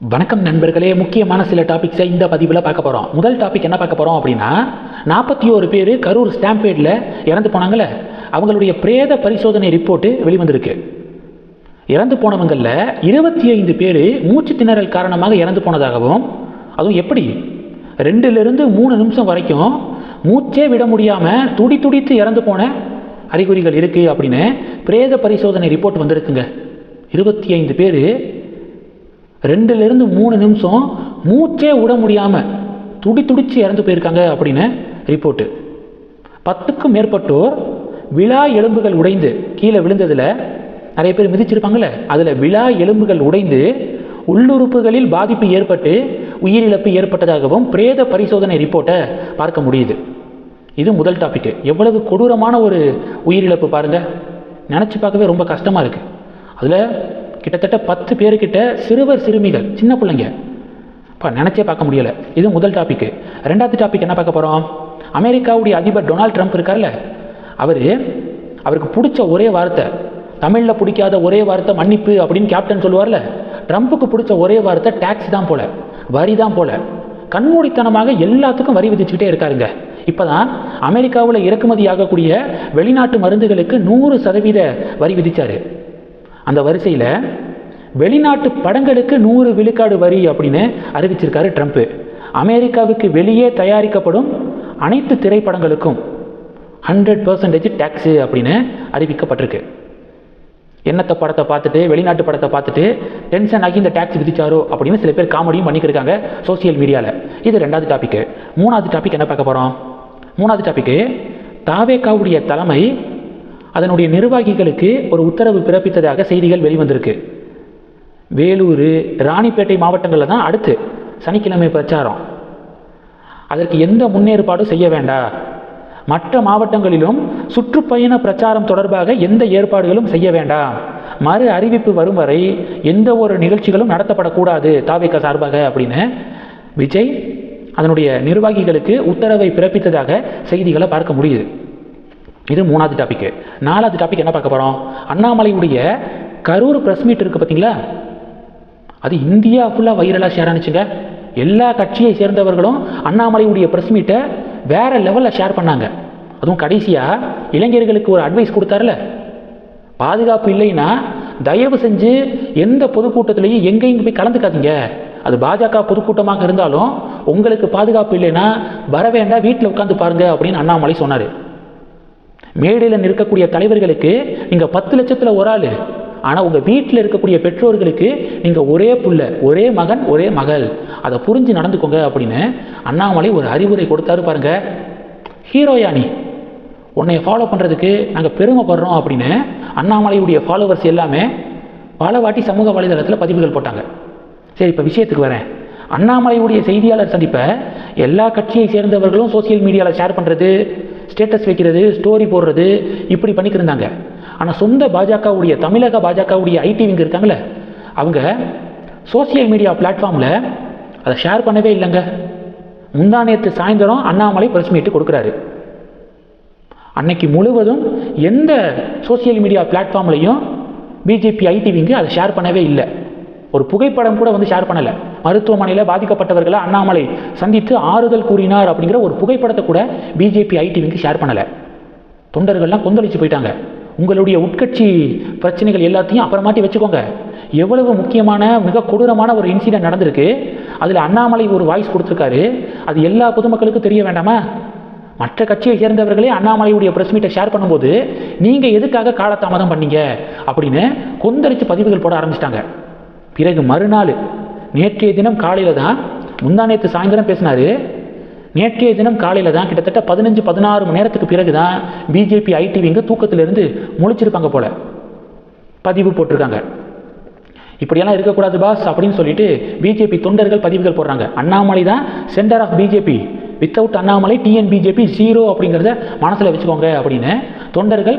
வணக்கம் நண்பர்களே முக்கியமான சில டாபிக்ஸை இந்த பதிவில் பார்க்க போகிறோம் முதல் டாபிக் என்ன பார்க்க போகிறோம் அப்படின்னா நாற்பத்தி ஒரு பேர் கரூர் ஸ்டாம்பேடில் இறந்து போனாங்கல்ல அவங்களுடைய பிரேத பரிசோதனை ரிப்போர்ட்டு வெளிவந்திருக்கு. இறந்து போனவங்களில் இருபத்தி ஐந்து பேர் மூச்சு திணறல் காரணமாக இறந்து போனதாகவும் அதுவும் எப்படி? ரெண்டுலேருந்து மூணு நிமிஷம் வரைக்கும் மூச்சே விட முடியாமல் துடி துடித்து இறந்து போன அறிகுறிகள் இருக்குது அப்படின்னு பிரேத பரிசோதனை ரிப்போர்ட் வந்திருக்குங்க. இருபத்தி ஐந்து பேர் ரெண்டுலேருந்து மூணு நிமிஷம் மூச்சே விட முடியாமல் துடி துடிச்சு இறந்து போயிருக்காங்க அப்படின்னு ரிப்போர்ட்டு பத்துக்கும் மேற்பட்டோர் விழா எலும்புகள் உடைந்து கீழே விழுந்ததில் நிறைய பேர் மிதிச்சிருப்பாங்கல்ல அதில் விழா எலும்புகள் உடைந்து உள்ளுறுப்புகளில் பாதிப்பு ஏற்பட்டு உயிரிழப்பு ஏற்பட்டதாகவும் பிரேத பரிசோதனை ரிப்போர்ட்டை பார்க்க முடியுது. இது முதல் டாபிக் எவ்வளவு கொடூரமான ஒரு உயிரிழப்பு பாருங்கள் நினச்சி பார்க்கவே ரொம்ப கஷ்டமாக இருக்குது அதில் கிட்டத்தட்ட பத்து பேர்கிட்ட சிறுவர் சிறுமிகள் சின்ன பிள்ளைங்க. இப்போ நினச்சே பார்க்க முடியலை. இது முதல் டாபிக் ரெண்டாவது டாபிக் என்ன பார்க்க போகிறோம் அமெரிக்காவுடைய அதிபர் டொனால்ட் ட்ரம்ப் இருக்கார்ல. அவர் அவருக்கு பிடிச்ச ஒரே வார்த்தை தமிழில் பிடிக்காத ஒரே வார்த்தை மன்னிப்பு அப்படின்னு கேப்டன் சொல்லுவார்ல. ட்ரம்ப்புக்கு பிடிச்ச ஒரே வார்த்தை டேக்ஸ் தான் போல வரி தான் போல. கண்மூடித்தனமாக எல்லாத்துக்கும் வரி விதிச்சுக்கிட்டே இருக்காருங்க. இப்போ தான் அமெரிக்காவில் இறக்குமதி ஆகக்கூடிய வெளிநாட்டு மருந்துகளுக்கு நூறு சதவீத வரி விதித்தார் அந்த வரிசையில் வெளிநாட்டு படங்களுக்கு நூறு விழுக்காடு வரி அப்படின்னு அறிவிச்சிருக்காரு ட்ரம்ப்பு அமெரிக்காவுக்கு வெளியே தயாரிக்கப்படும் அனைத்து திரைப்படங்களுக்கும் ஹண்ட்ரட் பர்சன்டேஜ் டேக்ஸு அப்படின்னு அறிவிக்கப்பட்டிருக்கு. என்னத்த படத்தை பார்த்துட்டு வெளிநாட்டு படத்தை பார்த்துட்டு டென்ஷன் ஆகி இந்த டேக்ஸ் விதிச்சாரோ அப்படின்னு சில பேர் காமெடியும் பண்ணிக்கிருக்காங்க சோசியல் மீடியாவில் இது ரெண்டாவது டாபிக் மூணாவது டாபிக் என்ன பார்க்க போகிறோம் மூணாவது டாபிக்கு தாவேக்காவுடைய தலைமை அதனுடைய நிர்வாகிகளுக்கு ஒரு உத்தரவு பிறப்பித்ததாக செய்திகள் வெளிவந்திருக்கு. வேலூர் ராணிப்பேட்டை மாவட்டங்களில் தான் அடுத்து சனிக்கிழமை பிரச்சாரம். அதற்கு எந்த முன்னேற்பாடும் செய்ய வேண்டாம் மற்ற மாவட்டங்களிலும் சுற்றுப்பயண பிரச்சாரம் தொடர்பாக எந்த ஏற்பாடுகளும் செய்ய வேண்டாம் மறு அறிவிப்பு வரும் வரை எந்த ஒரு நிகழ்ச்சிகளும் நடத்தப்படக்கூடாது தாவிக சார்பாக அப்படின்னு விஜய் அதனுடைய நிர்வாகிகளுக்கு உத்தரவை பிறப்பித்ததாக செய்திகளை பார்க்க முடியுது. இது மூணாவது டாபிக் நாலாவது டாபிக் என்ன பார்க்க போகிறோம் அண்ணாமலையுடைய கரூர் ப்ரெஸ் மீட் இருக்குது பார்த்தீங்களா அது இந்தியா ஃபுல்லாக வைரலாக ஷேர் ஆனிச்சுங்க. எல்லா கட்சியை சேர்ந்தவர்களும் அண்ணாமலையுடைய ப்ரெஸ் மீட்டை வேறு லெவலில் ஷேர் பண்ணாங்க. அதுவும் கடைசியாக இளைஞர்களுக்கு ஒரு அட்வைஸ் கொடுத்தாருல? பாதுகாப்பு இல்லைன்னா தயவு செஞ்சு எந்த பொதுக்கூட்டத்திலையும் எங்கேயும் போய் கலந்துக்காதீங்க. அது பாஜக பொதுக்கூட்டமாக இருந்தாலும் உங்களுக்கு பாதுகாப்பு இல்லைன்னா வர வேண்டாம் வீட்டில் உட்காந்து பாருங்க அப்படின்னு அண்ணாமலை சொன்னார். மேடையில் நிற்கக்கூடிய தலைவர்களுக்கு நீங்கள் பத்து லட்சத்தில் ஒரு ஆள். ஆனால் உங்கள் வீட்டில் இருக்கக்கூடிய பெற்றோர்களுக்கு நீங்கள் ஒரே புள்ள ஒரே மகன் ஒரே மகள். அதை புரிஞ்சு நடந்துக்கோங்க அப்படின்னு அண்ணாமலை ஒரு அறிவுரை கொடுத்தாரு பாருங்க. ஹீரோயா நீ? உன்னைய ஃபாலோ பண்ணுறதுக்கு நாங்கள் பெருமைப்படுறோம் அப்படின்னு அண்ணாமலையுடைய ஃபாலோவர்ஸ் எல்லாமே பல வாட்டி சமூக வலைதளத்தில் பதிவுகள் போட்டாங்க. சரி இப்போ விஷயத்துக்கு வரேன். அண்ணாமலையுடைய செய்தியாளர் சந்திப்பை எல்லா கட்சியை சேர்ந்தவர்களும் சோசியல் மீடியாவில் ஷேர் பண்ணுறது ஸ்டேட்டஸ் வைக்கிறது ஸ்டோரி போடுறது இப்படி பண்ணிக்கிருந்தாங்க. இருந்தாங்க ஆனால் சொந்த பாஜகவுடைய தமிழக பாஜகவுடைய ஐடிவிங்க இருக்காங்களே அவங்க சோசியல் மீடியா பிளாட்ஃபார்மில் அதை ஷேர் பண்ணவே இல்லைங்க. முந்தா நேற்று சாயந்தரம் அண்ணாமலை பிரஸ் மீட்டு கொடுக்குறாரு. அன்னைக்கு முழுவதும் எந்த சோசியல் மீடியா பிளாட்ஃபார்ம்லையும் பிஜேபி ஐடிவிங்க அதை ஷேர் பண்ணவே இல்லை. ஒரு புகைப்படம் கூட வந்து ஷேர் பண்ணலை. மருத்துவமனையில் பாதிக்கப்பட்டவர்களை அண்ணாமலை சந்தித்து ஆறுதல் கூறினார் அப்படிங்கிற ஒரு புகைப்படத்தை கூட பிஜேபி ஐடிவிக்கு ஷேர் பண்ணலை. தொண்டர்கள்லாம் கொந்தளிச்சு போயிட்டாங்க. உங்களுடைய உட்கட்சி பிரச்சனைகள் எல்லாத்தையும் அப்புறமாட்டி வச்சுக்கோங்க. எவ்வளவு முக்கியமான மிக கொடூரமான ஒரு இன்சிடென்ட் நடந்திருக்கு. அதில் அண்ணாமலை ஒரு வாய்ஸ் கொடுத்துருக்காரு. அது எல்லா பொதுமக்களுக்கும் தெரிய வேண்டாமா? மற்ற கட்சியை சேர்ந்தவர்களே அண்ணாமலையுடைய ப்ரெஸ் மீட்டை ஷேர் பண்ணும்போது நீங்கள் எதுக்காக காலதாமதம் பண்ணீங்க? அப்படின்னு கொந்தளிச்சு பதிவுகள் போட ஆரம்பிச்சிட்டாங்க. பிறகு மறுநாள் நேற்றைய தினம் காலையில் தான் முந்தா நேற்று சாயந்தரம் பேசினார். நேற்றைய தினம் காலையில் தான் கிட்டத்தட்ட பதினஞ்சு பதினாறு மணி நேரத்துக்கு பிறகு தான் பிஜேபி ஐடிவிங்க தூக்கத்திலிருந்து முழிச்சிருப்பாங்க போல. பதிவு போட்டிருக்காங்க. இப்படியெல்லாம் இருக்கக்கூடாது பாஸ் அப்படின்னு சொல்லிட்டு பிஜேபி தொண்டர்கள் பதிவுகள் போடுறாங்க. அண்ணாமலை தான் centre of BJP without Annamalai TN BJP zero அப்படிங்கிறத மனசில் வச்சுக்கோங்க அப்படின்னு தொண்டர்கள்